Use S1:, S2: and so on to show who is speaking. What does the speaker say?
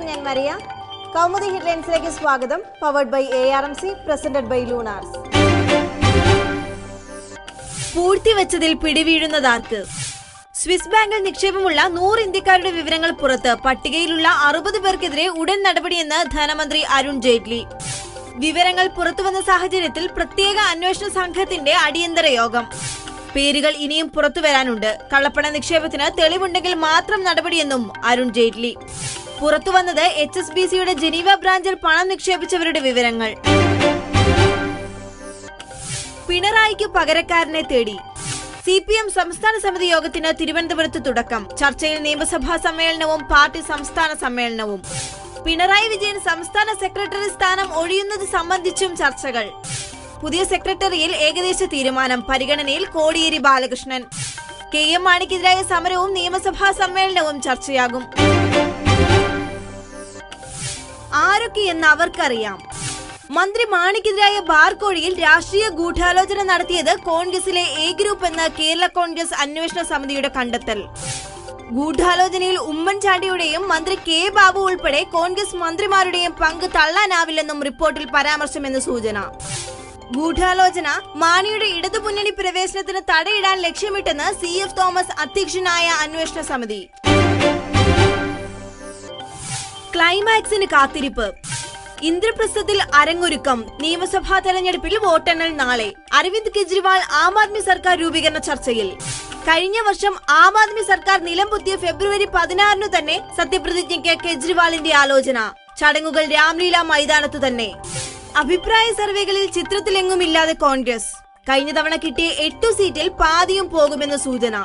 S1: ഞാൻ മരിയ. കൗമുദി ഹെഡ്ലൈൻസിലേക്ക് സ്വാഗതം. Powered by A R M C presented by Lunars പൂഴ്ത്തിവെച്ചതിൽ പിടിവീഴുന്നതാർക്ക് സ്വിസ് ബാങ്കിൽ നിക്ഷേപമുള്ള നൂറ് ഇന്ത്യക്കാരുടെ വിവരങ്ങൾ പുറത്ത് പട്ടികയിലുള്ള അറുപത് പേർക്കെതിരെ ഉടൻ നടപടിയെന്ന് ധനമന്ത്രി അരുൺ ജെയ്റ്റ്ലി. വിവരങ്ങൾ പുറത്തുവന്ന സാഹചര്യത്തിൽ പ്രത്യേക അന്വേഷണ സംഘത്തിന്റെ അടിയന്തര യോഗം. പേരുകൾ ഇനിയും പുറത്തുവരാനുണ്ട് കള്ളപ്പണ നിക്ഷേപത്തിന് തെളിവുണ്ടെങ്കിൽ മാത്രം നടപടിയെന്നും അരുൺ ജെയ്റ്റ്ലി. പുറത്തുവന്നത് എച്ച് എസ് ബി സിയുടെ ജനീവ ബ്രാഞ്ചിൽ പണം നിക്ഷേപിച്ചവരുടെ വിവരങ്ങൾ. പിണറായിക്ക് പകരക്കാരനെ തേടി. സി പി എം സംസ്ഥാന സമിതി യോഗത്തിന് തിരുവനന്തപുരത്ത് തുടക്കം. ചർച്ചയിൽ നിയമസഭാ സമ്മേളനവും പാർട്ടി സംസ്ഥാന സമ്മേളനവും. പിണറായി വിജയൻ സംസ്ഥാന സെക്രട്ടറി സ്ഥാനം ഒഴിയുന്നത് സംബന്ധിച്ചും ചർച്ചകൾ. പുതിയ സെക്രട്ടറിയിൽ ഏകദേശ തീരുമാനം. പരിഗണനയിൽ കോടിയേരി ബാലകൃഷ്ണൻ. കെ എം മാണിക്കെതിരായ സമരവും നിയമസഭാ സമ്മേളനവും ചർച്ചയാകും. ആരൊക്കെയെന്ന് അവർക്കറിയാം. മന്ത്രി മാണിക്കെതിരായ ബാർക്കോഴിയിൽ രാഷ്ട്രീയ ഗൂഢാലോചന നടത്തിയത് കോൺഗ്രസിലെ എ ഗ്രൂപ്പ് എന്ന കേരള കോൺഗ്രസ് അന്വേഷണ സമിതിയുടെ കണ്ടെത്തൽ. ഗൂഢാലോചനയിൽ ഉമ്മൻചാണ്ടിയുടെയും മന്ത്രി കെ ബാബു ഉൾപ്പെടെ കോൺഗ്രസ് മന്ത്രിമാരുടെയും പങ്ക് തള്ളാനാവില്ലെന്നും റിപ്പോർട്ടിൽ പരാമർശമെന്ന് സൂചന. ഗൂഢാലോചന മാണിയുടെ ഇടതുമുന്നണി പ്രവേശനത്തിന് തടയിടാൻ ലക്ഷ്യമിട്ടെന്ന് സി എഫ് തോമസ് അധ്യക്ഷനായ അന്വേഷണ സമിതി. ക്ലൈമാക്സിന് കാത്തിരിപ്പ്. ഇന്ദ്രപ്രസ്ഥത്തിൽ അരങ്ങൊരുക്കം. നിയമസഭാ തെരഞ്ഞെടുപ്പിൽ വോട്ടെണ്ണൽ നാളെ. അരവിന്ദ് കെജ്രിവാൾ ആം ആദ്മി സർക്കാർ രൂപീകരണ ചർച്ചയിൽ. കഴിഞ്ഞ വർഷം ആം ആദ്മി സർക്കാർ നിലംപൊത്തിയ ഫെബ്രുവരി പതിനാറിന് തന്നെ സത്യപ്രതിജ്ഞയ്ക്ക് കെജ്രിവാളിന്റെ ആലോചന. ചടങ്ങുകൾ രാംലീല മൈതാനത്തു തന്നെ. അഭിപ്രായ സർവേകളിൽ ചിത്രത്തിലെങ്ങുമില്ലാതെ കോൺഗ്രസ്. കഴിഞ്ഞ തവണ കിട്ടിയ എട്ടു സീറ്റിൽ പാതിയും പോകുമെന്ന് സൂചന.